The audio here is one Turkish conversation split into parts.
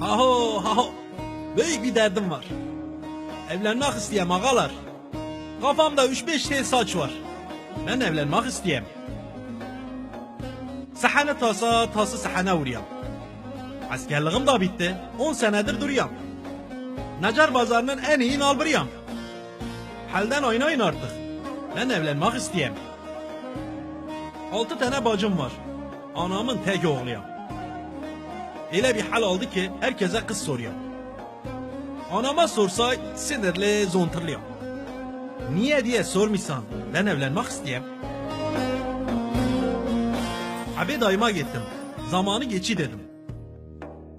Haho haho. Büyük bir derdim var. Evlenmek isteyem ağalar. Kafamda 3-5 tel saç var. Ben evlenmek isteyem. Sahane tasa tası sahane vuruyorum. Askerliğim da bitti. 10 senedir duruyorum. Nacar bazarının en iyi nalbırıyam. Halden oynayın artık. Ben evlenmek isteyem. Altı tane bacım var. Anamın tek oğluyam. Öyle bir hal oldu ki herkese kız soruyorum. Anama sorsa sinirli zontırlıyım. Niye diye sormuşsan ben evlenmek isteyem. Abi dayıma gittim. Zamanı geçi dedim.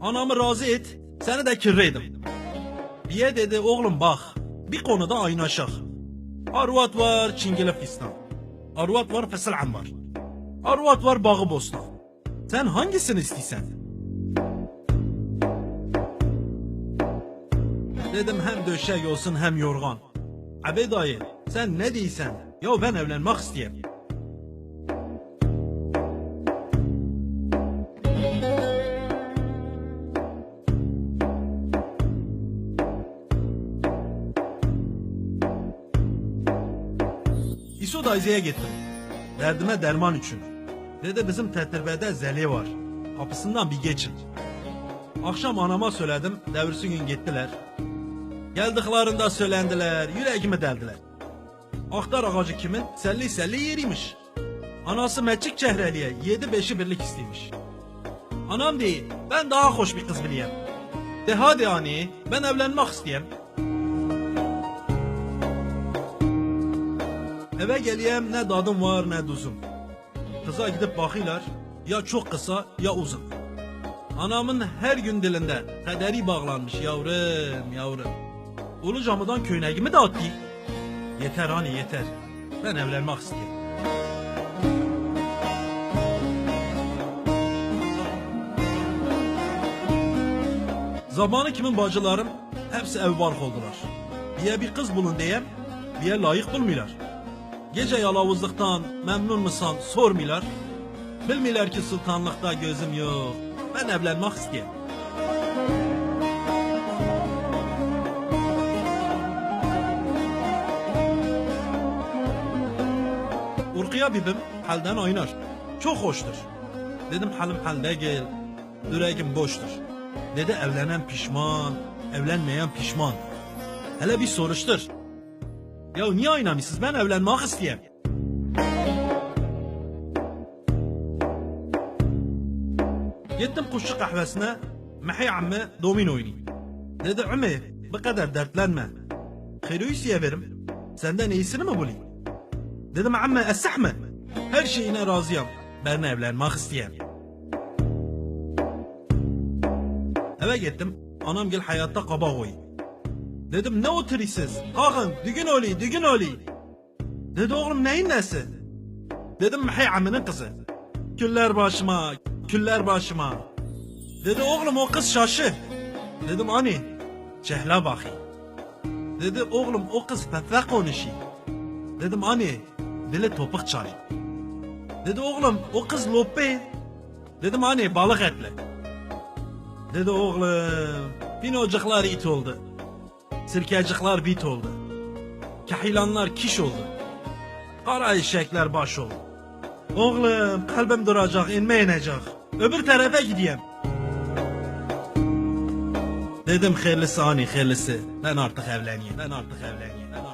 Anamı razı et, seni de kirreydim. Diye dedi oğlum bak, bir konuda aynaşak. Arvat var çingile fistan. Arvat var fesil'an var. Arvat var bağı bostan. Sen hangisini istiyorsan? Dedim həm döşək olsun, həm yorğan. Əbey dayı, sən nə deyirsən? Ya mən evlənmək istəyirəm. İso dayıya getdim. Dərdimə dərman üçün. Dedi bizim tətrbədə zəli var. Qapısından bir geçin. Axşam anama söylədim, dəvrisi gün getdilər. Geldiklerinde söylendiler. Yüreğimi deldiler. Aktar ağacı kimin? Selli selli yeriymiş. Anası meçik çehreliye yedi beşi birlik isteymiş. Anam değil, ben daha hoş bir kız bileyim. De hadi ani, ben evlenmek isteyem. Eve geliyem ne dadım var ne duzum. Kıza gidip bakıyorlar ya çok kısa ya uzun. Anamın her gün dilinde kaderi bağlanmış yavrum yavrum. Ulu camıdan köyneğimi de attı. Yeter hani yeter. Ben evlenmek istiyorum. Zamanı kimin bacılarım hepsi ev bark oldular. Diye bir kız bulun diyem, diye layık bulmuyorlar. Gece yalavuzluktan memnun musan sormuyorlar. Bilmiyorlar ki sultanlıkta gözüm yok. Ben evlenmek istiyorum. Urkuya bibim halden oynar. Çok hoştur. Dedim halim halde gel. Yüreğim boştur. Dedi evlenen pişman, evlenmeyen pişman. Hele bir soruştur. Ya niye oynamışsınız? Ben evlenmek isteyeyim. Gittim kuşçu kahvesine. Mehi ammi domino oynayayım. Dedi Ümi bu kadar dertlenme. Hayruyu severim. Senden iyisini mi bulayım? Dedim amme esahme. Her şeyine razıyım. Ben evlenmek isteyeyim. Eve gittim. Anam gel hayatta kaba koy. Dedim ne oturuyorsunuz? Kalkın düğün oli düğün oli. Dedi oğlum neyin nesi? Dedim hey amının kızı. Küller başıma, küller başıma. Dedi oğlum o kız şaşı. Dedim ani, çehla bakayım. Dedi oğlum o kız fefe konuşuyor. Dedim ani, dili topuk çay. Dedi oğlum o kız lope. Dedim hani balık etli. Dedi oğlum pinocuklar it oldu. Sirkecikler bit oldu. Kahilanlar kiş oldu. Kara eşekler baş oldu. Oğlum kalbim duracak inme inecek. Öbür tarafa gideyim. Dedim hayırlısı hani hayırlısı. Ben artık evleneyim. Ben artık evleneyim. Ben